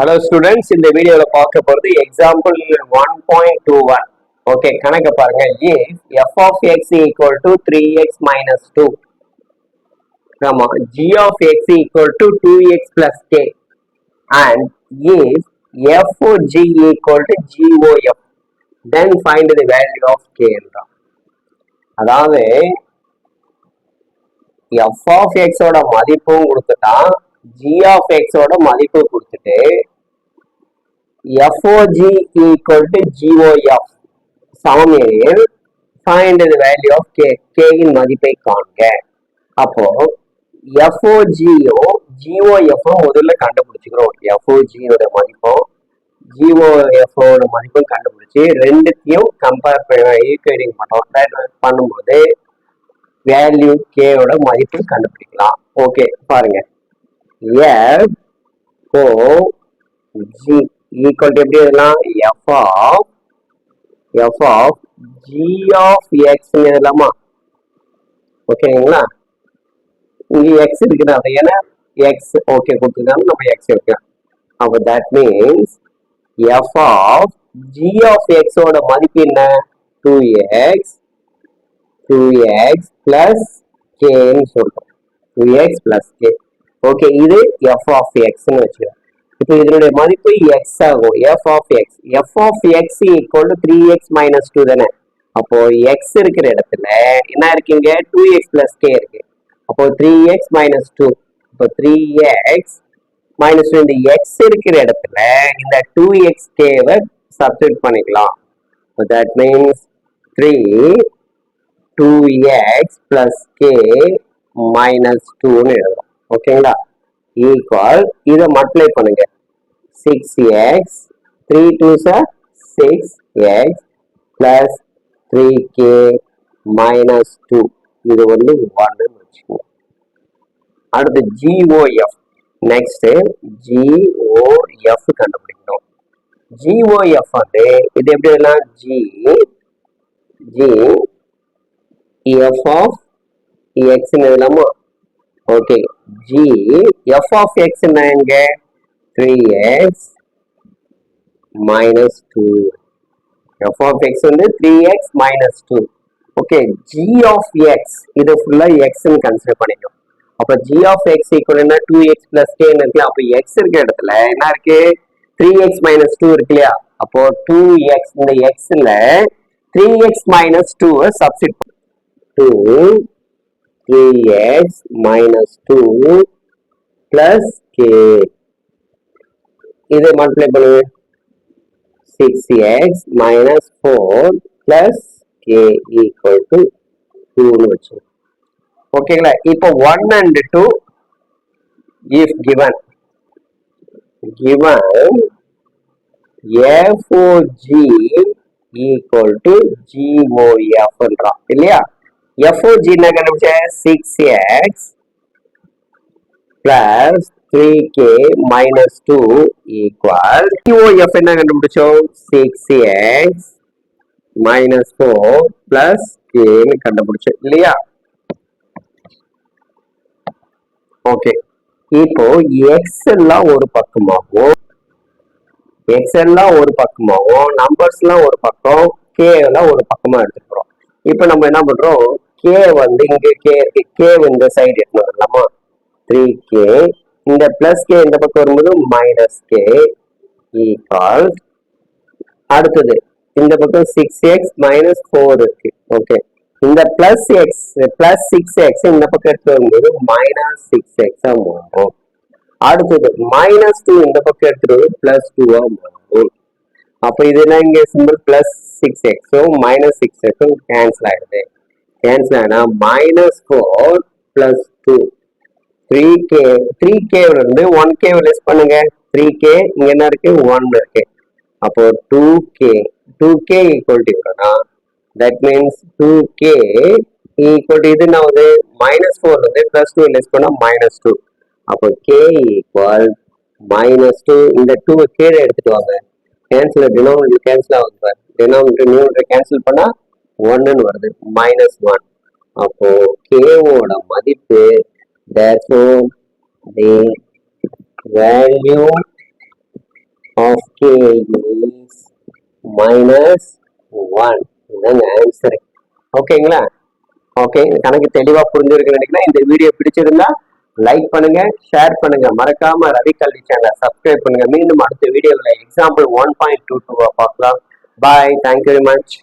Hello students இந்த வீடியோல பார்க்க போறது example one point two one okay கணக்கு பாருங்க. If f of x equal to three x minus two ஆமா g of x equal to two x plus k and if f g equal to GOF then find the value of k என்றான். அதாவது F of எக்ஸோட மதிப்பும் கொடுத்துட்டான். G of எக்ஸோட மதிப்பு கொடுத்துட்டு FOG equal to GOF சமநிலையில் find the value of k கேயின் மதிப்பை காண்க. அப்போ எஃப்ஓஜியோ ஜிஓஎஃப்பும் முதல்ல கண்டுபிடிச்சிக்கிறோம். எஃப்ஓஜியோட மதிப்பும் ஜிஓஎஃப்ஓட மதிப்பும் கண்டுபிடிச்சி ரெண்டுத்தையும் கம்பேர் பண்ண ஈக்குவேட்டிங் பண்ணோம் பண்ணும்போது வேல்யூ கேயோட மதிப்பு கண்டுபிடிக்கலாம். ஓகே பாருங்க. F o g equal to எப்படி எழுதலாம்? F of f of g of x எழுதலாமா? ஓகேங்களா? இங்கே எக்ஸ் இருக்குது அது ஏன்னா எக்ஸ் ஓகே கொடுத்துருக்காங்க. நம்ம எக்ஸ் வைக்கலாம் அப்போ that means f of g of எக்ஸோட மதிப்பு என்ன? Two x two x plus கேன்னு சொல்கிறோம் two x plus k okay இது எஃப் ஆஃப் எக்ஸ்ன்னு வச்சுக்கலாம் இப்போ இதனுடைய மதிப்பு எக்ஸ் ஆகும். F of x f of x equal to three x minus two தானே? அப்போ எக்ஸ் இருக்கிற இடத்துல என்ன இருக்குங்க டூ எக்ஸ் பிளஸ் கே இருக்கு. அப்போ த்ரீ எக்ஸ் மைனஸ் டூ இப்போ த்ரீ எக்ஸ் மைனஸ் டூ இந்த எக்ஸ் இருக்கிற இடத்துல இந்த டூ எக்ஸ் கேவை சப்ஸ்டியூட் பண்ணிக்கலாம். That means three two X plus K minus டூன்னு எழுதலாம் ஓகேங்களா ஈக்குவல் இதை மல்டிப்ளை பண்ணுங்க. Six X three two sir six X plus three K minus two இது வந்து ஒன்னு வச்சுக்கோங்க. அடுத்து ஜிஓஎஃப் நெக்ஸ்ட் ஜிஓஎஃப் கண்டுபிடிக்கணும். ஜிஓஎஃப் வந்து இது எப்படி எல்லாம்? ஜி ஜி எஃப் ஆஃப் எக்ஸ்ன்னு எழுதலாமா okay g f of x என்னங்க three x minus two f of x வந்து three x minus two okay g of x இது ஃபுல்லா எக்ஸ்ன்னு கன்சிடர் பண்ணிக்கணும் அப்போ g of x equal to x plus கேன்னு இருக்கு? அப்போ எக்ஸ் இருக்க இடத்துல என்ன இருக்கு? த்ரீ எக்ஸ் மைனஸ் டூ இருக்கு இல்லையா? அப்போ டூ எக்ஸ் இந்த எக்ஸ்ல three x minus two substitute three x minus two plus k இதை மல்டிப்ளை பண்ணுங்க six x minus four plus k equal to டூன்னு வச்சு ஓகேங்களா இப்போ one and two if given given FOG equal to GOF ன்றான் இல்லையா? FOG என்ன கண்டுபிடிச்ச six x plus three k minus two equal f என்ன கண்டுபிடிச்சோம்? Six x minus four plus கேன்னு கண்டுபிடிச்சோம். இல்லையா? ஓகே இப்போ எக்ஸ் எல்லாம் ஒரு பக்கமாகவும் எக்ஸ் எல்லாம் ஒரு பக்கமாகவும் நம்பர்ஸ் எல்லாம் ஒரு பக்கம். கே எல்லாம் ஒரு பக்கமா எடுத்துக்கிறோம். இப்போ நம்ம என்ன பண்றோம்? கே வந்து இங்க கே இருக்கு. கே இந்த சைடு எடுத்து வரலாமா த்ரீ கே இந்த பிளஸ் கே இந்த பக்கம் வரும்போது மைனஸ் கே ஈக்குவல் அடுத்தது. இந்த பக்கம் சிக்ஸ் எக்ஸ் மைனஸ் ஃபோர் இருக்கு. ஓகே இந்த plus x plus six x இந்த பக்கம் எடுத்து வரும்போது மைனஸ் சிக்ஸ் எக்ஸா மாறும். அடுத்தது மைனஸ் டூ இந்த பக்கம் எடுத்துட்டு பிளஸ் டூவா மாறும். அப்ப இதெல்லாம் இங்க சிம்பிள் பிளஸ் சிக்ஸ் எக்ஸும் மைனஸ் சிக்ஸ் எக்ஸும் கேன்சல் ஆயிடுது. கேன்சல் ஆனா minus four plus two three k three k இருந்து ஒன் கே லெஸ் பண்ணுங்க. த்ரீ கே இங்க என்ன இருக்கு? ஒன் இருக்கு. அப்போ two k two k equal to that means two k equal to இது நான் வந்து மைனஸ் ஃபோர் வந்து பிளஸ் டூ லெஸ் பண்ணா மைனஸ் டூ அப்போ கே ஈக்குவல் மைனஸ் டூ இந்த டூ கீழே எடுத்துட்டு வாங்க. கேன்சல் டினோமினேட்டர் கேன்சல் ஆகுது பாரு. டினோமினேட்டர் நியூமினேட்டர் கேன்சல் பண்ணா ஒன்றுன்னு வருது மைனஸ் ஒன் அப்போ கேவோட மதிப்பு therefore of k is minus one இதாங்க ஆன்சரு ஓகேங்களா ஓகே கணக்கு தெளிவா புரிஞ்சிருக்குன்னு நினைக்கிறேன். இந்த வீடியோ பிடிச்சிருந்தா லைக் பண்ணுங்க ஷேர் பண்ணுங்க. மறக்காம ரவி கல்வி சேனலை சப்ஸ்கிரைப் பண்ணுங்க. மீண்டும் அடுத்த வீடியோவில் எக்ஸாம்பிள் ஒன் பாயிண்ட் டூ டூவா பார்க்கலாம். Bye thank you very much